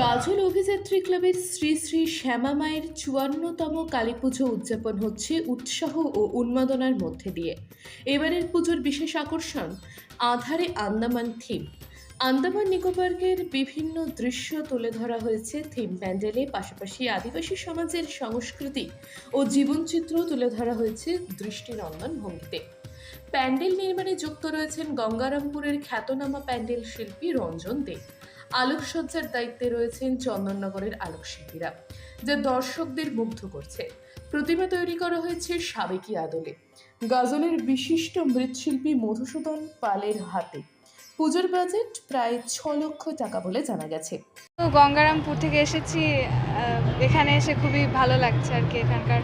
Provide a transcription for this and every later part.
গাজল অভিযাত্রী ক্লাবের শ্রী শ্রী শ্যামা মায়ের চুয়ান্নতম কালী পুজো উদযাপন হচ্ছে উৎসাহ ও উন্মাদনার মধ্যে দিয়ে। এবারের পুজোর বিশেষ আকর্ষণ আধারে আন্দামান থিম। আন্দামান নিকোবর্গের বিভিন্ন দৃশ্য তুলে ধরা হয়েছে থিম প্যান্ডেলে। পাশাপাশি আদিবাসী সমাজের সংস্কৃতি ও জীবনচিত্র তুলে ধরা হয়েছে দৃষ্টিনন্দন ভঙ্গিতে। প্যান্ডেল নির্মাণে যুক্ত রয়েছেন গঙ্গারামপুরের খ্যাতনামা প্যান্ডেল শিল্পী রঞ্জন দে। আলোকসজ্জার দায়িত্বে রয়েছেন চন্দননগরের আলোকশিল্পীরা, যা দর্শকদের মুগ্ধ করছে। প্রতিমা তৈরি করা হয়েছে সাবেকি আদলে। গজলের বিশিষ্ট মৃৎশিল্পী মধুসূদন পালের হাতে। পুজোর বাজেট প্রায় ছ লক্ষ টাকা বলে জানা গেছে। তো গঙ্গারামপুর থেকে এসেছি এখানে এসে খুবই ভালো লাগছে আর কি এখানকার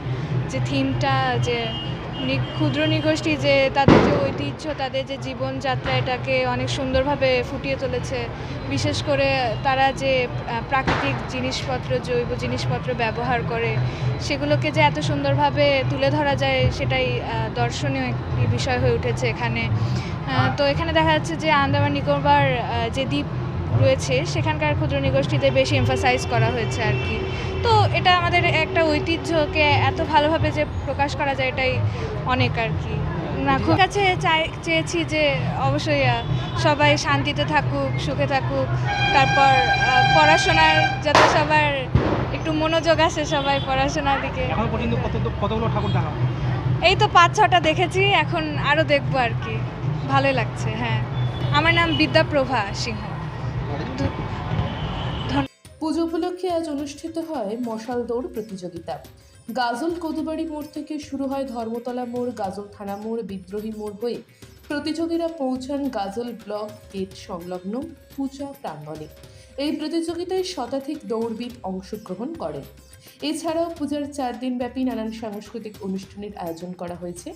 যে থিমটা যে ক্ষুদ্র নিগোষ্ঠী যে তাদের যে ঐতিহ্য তাদের যে জীবনযাত্রা এটাকে অনেক সুন্দরভাবে ফুটিয়ে তুলেছে। বিশেষ করে তারা যে প্রাকৃতিক জিনিসপত্র জৈব জিনিসপত্র ব্যবহার করে সেগুলোকে যে এত সুন্দরভাবে তুলে ধরা যায় সেটাই দর্শনীয় একটি বিষয় হয়ে উঠেছে এখানে। তো এখানে দেখা যাচ্ছে যে আন্দামান নিকোবর যে দ্বীপ রয়েছে সেখানকার ক্ষুদ্র নিগোষ্ঠীদের বেশি এমফাসাইজ করা হয়েছে আর কি। তো এটা আমাদের একটা ঐতিহ্যকে এত ভালোভাবে যে প্রকাশ করা যায় এটাই অনেক আর কি। না খুব কাছে চাই চেয়েছি যে অবশ্যই সবাই শান্তিতে থাকুক সুখে থাকুক তারপর পড়াশোনার যাতে সবার একটু মনোযোগ আসে সবাই পড়াশোনার দিকে। এখন পর্যন্ত কত কতগুলো ঠাকুর দেখা এই তো পাঁচ ছটা দেখেছি এখন আরও দেখব আর কি। ভালোই লাগছে হ্যাঁ। আমার নাম বিদ্যাপ্রভা সিংহ। পুজো উপলক্ষে আজ অনুষ্ঠিত হয় মশাল দৌড় প্রতিযোগিতা। গাজল কদুবাড়ি মোড় থেকে শুরু হয় ধর্মতলা মোড়, গাজল থানা মোড়, বিদ্রোহী মোড় হয়ে প্রতিযোগীরা পৌঁছান গাজল ব্লক গেট সংলগ্ন পূজা প্রাঙ্গণে। এই প্রতিযোগিতায় শতাধিক দৌড়বিদ অংশগ্রহণ করেন। এছাড়াও পূজার চার দিনব্যাপী নানান সাংস্কৃতিক অনুষ্ঠানের আয়োজন করা হয়েছে,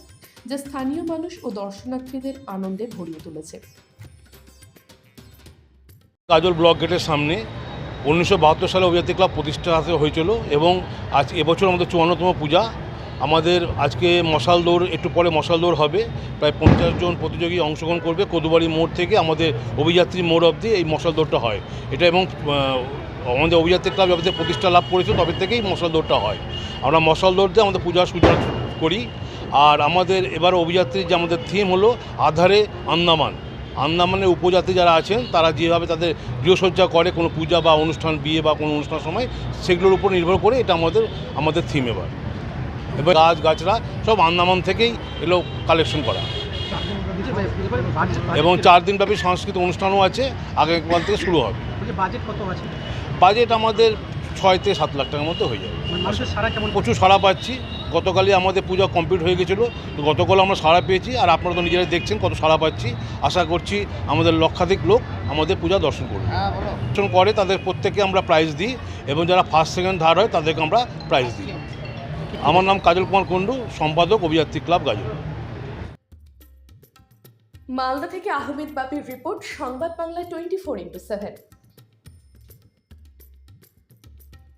যা স্থানীয় মানুষ ও দর্শনার্থীদের আনন্দে ভরিয়ে তুলেছে। গাজল ব্লক গেটের সামনে উনিশশো বাহাত্তর সালে অভিজাতি ক্লাব প্রতিষ্ঠা হয়েছিল এবং আজ এবছর আমাদের চুয়ান্নতম পূজা। আমাদের আজকে মশাল দৌড়, একটু পরে মশাল দৌড় হবে। প্রায় পঞ্চাশ জন প্রতিযোগী অংশগ্রহণ করবে কদুবাড়ি মোড় থেকে আমাদের অভিযাত্রী মোড় অবধি এই মশাল দৌড়টা হয়। এটা এবং আমাদের অভিযাত্রী ক্লাব যাতে প্রতিষ্ঠা লাভ করেছে তবে থেকেই মশাল দৌড়টা হয়। আমরা মশাল দৌড় দিয়ে আমাদের পূজার সূচনা করি। আর আমাদের এবার অভিযাত্রীর যে আমাদের থিম হলো আধারে আন্দামান। আন্দামানের উপজাতি যারা আছেন তারা যেভাবে তাদের গৃহসজ্জা করে কোনো পূজা বা অনুষ্ঠান বিয়ে বা কোনো অনুষ্ঠান সময় সেগুলোর উপর নির্ভর করে এটা আমাদের আমাদের থিম এবার। এবার গাছ গাছরা সব আন্দামান থেকেই এগুলো কালেকশন করা। এবং চার দিনব্যাপী সাংস্কৃতিক অনুষ্ঠানও আছে আগামীকাল থেকে শুরু হবে। বাজেট কত আছে? বাজেট আমাদের ছয় থেকে সাত লাখ টাকার মতো হয়ে যাবে। মানে মানুষের সারা কেমন প্রচুর সাড়া পাচ্ছি। গতকালই আমাদের পূজা কমপ্লিট হয়ে গেছিল। তো গতকাল আমরা সাড়া পেয়েছি আর আপনারা তো নিজেরাই দেখছেন কত সাড়া পাচ্ছি। আশা করছি আমাদের লক্ষাধিক লোক আমাদের পূজা দর্শন করবে। দর্শন করে তাদের প্রত্যেককে আমরা প্রাইজ দিই এবং যারা ফার্স্ট সেকেন্ড থার্ড হয় তাদেরকে আমরা প্রাইজ দিই। আমার নাম কাজল কুমার কুণ্ডু সম্পাদক অভিযাত্রী ক্লাব গাজল মালদা থেকে Ahmed বাপির report Sangbad Bangla twenty four into seven.